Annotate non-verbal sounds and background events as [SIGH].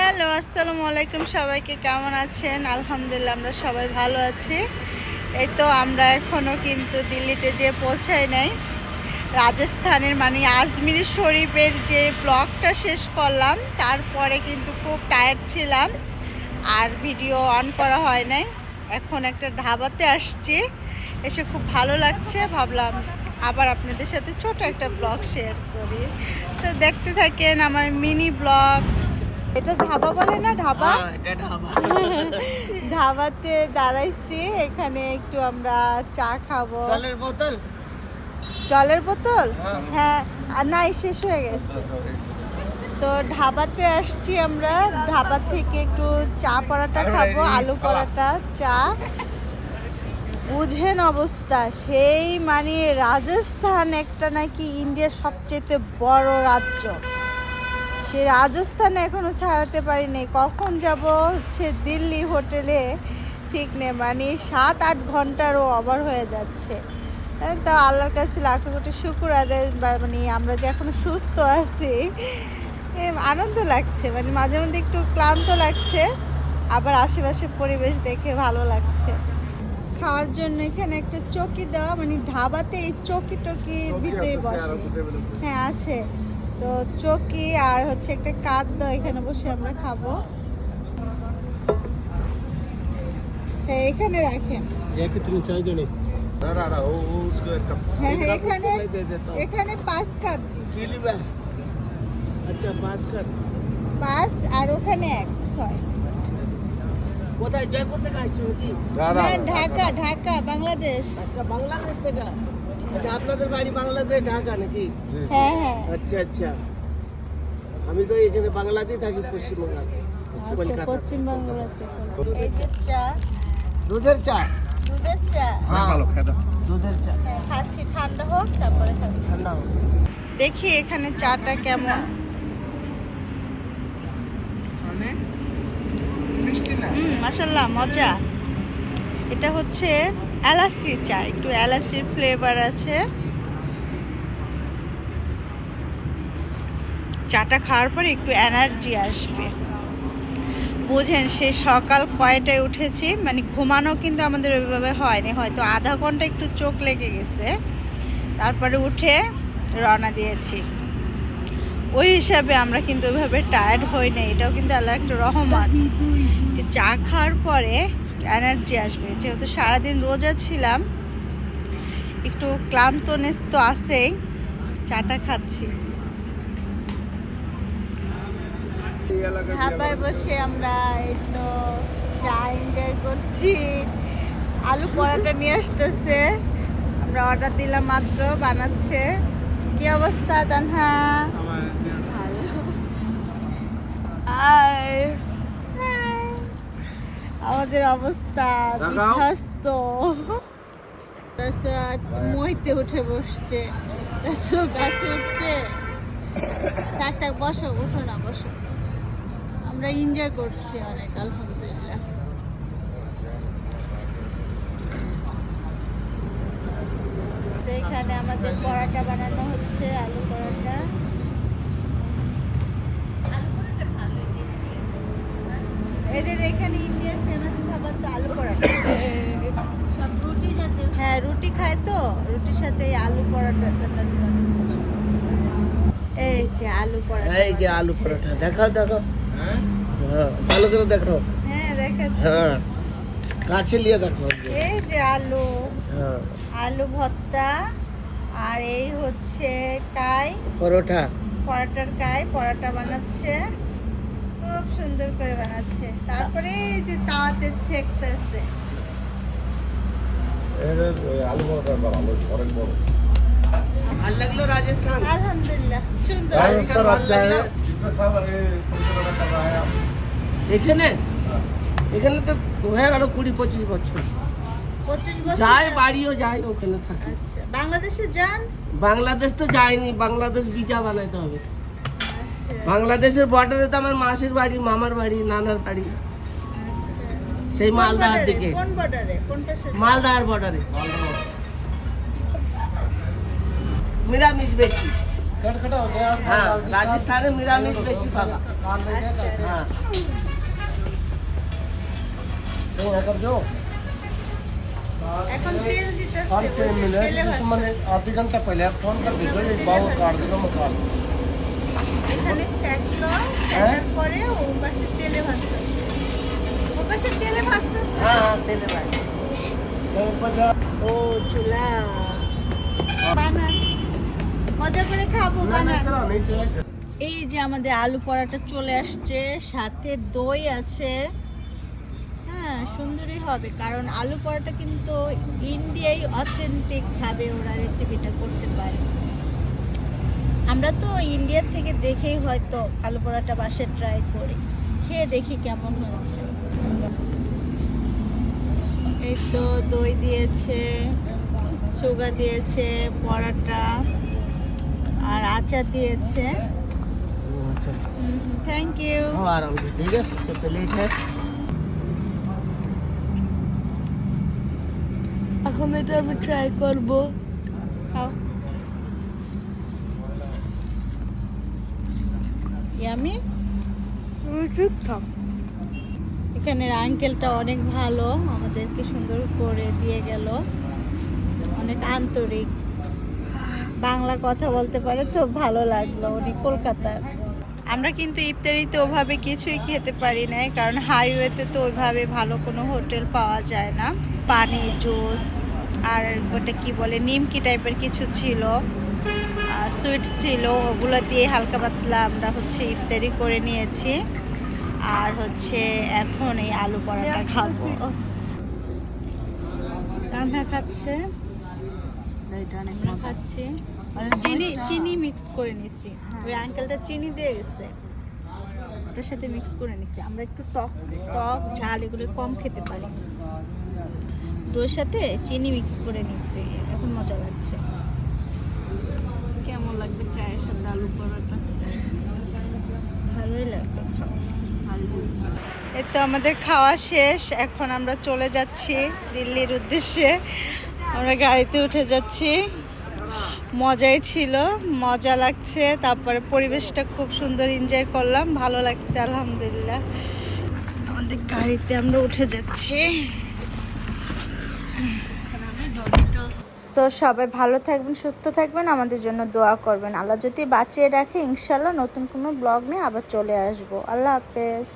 Hello, আসসালামু আলাইকুম সবাইকে, কেমন আছেন? আলহামদুলিল্লাহ, আমরা সবাই ভালো আছি। এই তো আমরা এখনও কিন্তু দিল্লিতে যে পৌঁছাই নাই, রাজস্থানের মানে আজমির শরীফের যে ব্লগটা শেষ করলাম, তারপরে কিন্তু খুব টায়ার্ড ছিলাম, আর ভিডিও অন করা হয় নাই। এখন একটা ঢাবাতে আসছি, এসে খুব ভালো লাগছে, ভাবলাম আবার আপনাদের সাথে ছোট একটা ব্লগ শেয়ার করি। তো দেখতে থাকেন আমার মিনি ব্লগ এটা ঢাবা বলে না ঢাবা হ্যাঁ, ঢাবাতে [LAUGHS] দাঁড়াইছি এখানে একটু আমরা চা খাব। জলের বোতল? জলের বোতল? হ্যাঁ। হ্যাঁ আর নাই শেষ হয়ে গেছে। তো ঢাবাতে আসছি আমরা ঢাবা থেকে একটু চা পরাটা খাব আলু পরাটা চা। বুঝেন অবস্থা সেই মানে রাজস্থান একটা নাকি ইন্ডিয়ার সবচেয়ে বড় রাজ্য। সে রাজস্থানে এখনও ছাড়াতে পারিনি। কখন যাব হচ্ছে দিল্লি হোটেলে? ঠিক নেই মানে সাত আট ঘন্টারও ওভার হয়ে যাচ্ছে। হ্যাঁ, তা আল্লাহর কাছে লাখো কোটি শুকুর আদায় মানে আমরা যে এখনও সুস্থ আছি আনন্দ লাগছে মানে মাঝে মধ্যে একটু ক্লান্ত লাগছে আবার আশেপাশে পরিবেশ দেখে ভালো লাগছে। খাওয়ার জন্য এখানে একটা চকি দেওয়া মানে ঢাবাতে এই চকি টকির ভিতরে বসে। হ্যাঁ আছে। তো চকি আর হচ্ছে একটা কাঠ দাও এখানে বসে আমরা খাব। হ্যাঁ, এখানে রাখেন। হ্যাঁ, হ্যাঁ, এখানে পাঁচ কাপ। আচ্ছা পাঁচ কাপ। পাঁচ আর ওখানে এক ছয়। কোথায়? জয়পুর থেকে আসছো কি ঢাকা ঢাকা বাংলাদেশ। আচ্ছা বাংলাদেশ থেকে। আচ্ছা আপনাদের বাড়ি বাংলাদেশ ঢাকা নাকি? হ্যাঁ হ্যাঁ। আচ্ছা আচ্ছা। আমি তো এখানে বাংলাতেই থাকি পশ্চিমবাংলাতে আচ্ছা পশ্চিমবাংলাতে চা। দুধের চা? দুধের চা। হ্যাঁ ভালো খেতে দুধের চা। হ্যাঁ খাচ্ছি ঠান্ডা হোক তারপরে খাচ্ছি। ঠান্ডা হোক। দেখি এখানে চাটা কেমন। হুম মাসাল্লাহ মজা। এটা হচ্ছে এলাচি চা একটু এলাচির ফ্লেভার আছে। চাটা খাওয়ার পরে একটু এনার্জি আসবে। বোঝেন, সে সকাল কয়টায় উঠেছি মানে ঘুমানো কিন্তু আমাদের ওইভাবে হয়নি, হয়তো আধা ঘণ্টা একটু চোখ লেগে গেছে। তারপরে উঠে রওনা দিয়েছি। ওই হিসাবে আমরা কিন্তু ওইভাবে টায়ার্ড হই না এটাও কিন্তু আল্লাহ একটা রহমত। যে চা খাওয়ার পরে এনার্জি আসবে। যেহেতু সারাদিন রোজা ছিলাম একটু ক্লান্তনেস তো আছেই চাটা খাচ্ছি। ধাবায় বসে আমরা এই তো চা এনজয় করছি। আলু পরাটা নিয়ে আসতেছে। আমরা অর্ডার দিলাম মাত্র বানাচ্ছে। কি অবস্থা তানহা? ভালো। হাই। আমাদের অবস্থা। বিধ্বস্ত। মইতে উঠে বসছে। গাছে উঠবে। থাক থাক বসো উঠো না বসো। আমরা এনজয় করছি অনেক আলহামদুলিল্লাহ। এখানে আমাদের পরাটা বানানো হচ্ছে আলু পরাটা। এদের এখানে ইন্ডিয়ার ফেমাস খাবার তো আলু পরাটা। সব রুটি সাথে হ্যাঁ রুটি খায় তো। রুটির সাথে এই আলু পরাটাটা তাদের অনেক পছন্দ এই যে আলু পরাটা। এই যে আলু পরোটা দেখাও দেখাও। হ্যাঁ ভালো করে দেখাও। হ্যাঁ দেখাচ্ছি। হ্যাঁ কাছে নিয়ে দেখো এই যে আলু। হ্যাঁ। আলু ভর্তা। আর এই হচ্ছে কাই। পরোটা। পরাটার কাই পরাটা বানাচ্ছে। খুব সুন্দর করে বানাচ্ছে। তারপরে এই যে তাওয়াতে ছেকতেছে ভালো লাগল রাজস্থান? আলহামদুলিল্লাহ সুন্দর। রাজস্থান আচ্ছা এখানে? এখানে তো হয়ে গেল কুড়ি পঁচিশ বছর। যায় বাড়িও যায় ওখানে থাকে। আচ্ছা বাংলাদেশে যান? বাংলাদেশ তো যায়নি বাংলাদেশ ভিসা বানাইতে হবে। বাংলাদেশের বর্ডারে তো আমার মাসির বাড়ি মামার বাড়ি নানার বাড়ি আচ্ছা সেই কোন মালদার border-এ? দিকে কোন বর্ডারে কোনটা সে- মালদার বর্ডারে নিরামিষ বেশি হ্যাঁ রাজস্থানে নিরামিষ বেশি পাবা হ্যাঁ এখন তেল দিতেছে पाँच छः मिले তেলে जिस मैंने आधे घंटा पहले आप फोन कर दीजिए ये बाबू काट देगा मैं এখানে পরে ও পাশে তেলে ভাজতে ও পাশে তেলে ভাজতে তেলে ও চুলা। বানান। মজা করে খাব বানান। এই যে আমাদের আলু পরাটা চলে আসছে সাথে দই আছে। হ্যাঁ সুন্দরই হবে কারণ আলু পরাটা কিন্তু ইন্ডিয়াই অথেন্টিক ভাবে ওরা রেসিপিটা করতে পারে। আমরা তো ইন্ডিয়ার থেকে দেখেই হয়তো আলু পরোটা বাসে ট্রাই করি। খেয়ে দেখি কেমন হয়েছে। এই তো দই দিয়েছে সুগা দিয়েছে পরোটা আর আচার দিয়েছে। থ্যাংক ইউ এখন এটা আমি ট্রাই করব। খাও ইয়ামি? থাক এখানের আঙ্কেলটা অনেক ভালো আমাদেরকে সুন্দর করে দিয়ে গেল। অনেক আন্তরিক। বাংলা কথা বলতে পারে তো ভালো লাগল উনি কলকাতার। আমরা কিন্তু ইফতারিতে ওভাবে কিছুই খেতে পারি না কারণ হাইওয়েতে তো ওইভাবে ভালো কোনো হোটেল পাওয়া যায় না। পানি জুস আর ওটা কি বলে নিমকি টাইপের কিছু ছিল। সুইটস ছিল ওগুলো দিয়ে হালকা পাতলা আমরা হচ্ছে ইফতারি করে নিয়েছি। আর হচ্ছে এখন এই আলু পরোটা খাব। রান্না খাচ্ছে। চিনি চিনি মিক্স করে নিছি। ওই আঙ্কেলটা চিনি দিয়ে গেছে। ওটার সাথে মিক্স করে নিছি। আমরা একটু টক টক ঝাল এগুলো কম খেতে পারি। দইয়ের সাথে চিনি মিক্স করে নিছি। এখন মজা লাগছে। কেমন লাগবে চায়ের সাথে আলু পরোটা? ভালোই লাগবে খাওয়া। এই তো আমাদের খাওয়া শেষ এখন আমরা চলে যাচ্ছি দিল্লির উদ্দেশ্যে। আমরা গাড়িতে উঠে যাচ্ছি। মজাই ছিল মজা লাগছে তারপরে পরিবেশটা খুব সুন্দর এনজয় করলাম ভালো লাগছে আলহামদুলিল্লাহ। আমাদের গাড়িতে আমরা উঠে যাচ্ছি। সো সবাই ভালো থাকবেন, সুস্থ থাকবেন, আমাদের জন্য দোয়া করবেন। আল্লাহ যদি বাঁচিয়ে রাখে, ইনশাল্লাহ নতুন কোনো ব্লগ নিয়ে আবার চলে আসব। আল্লাহ হাফেজ।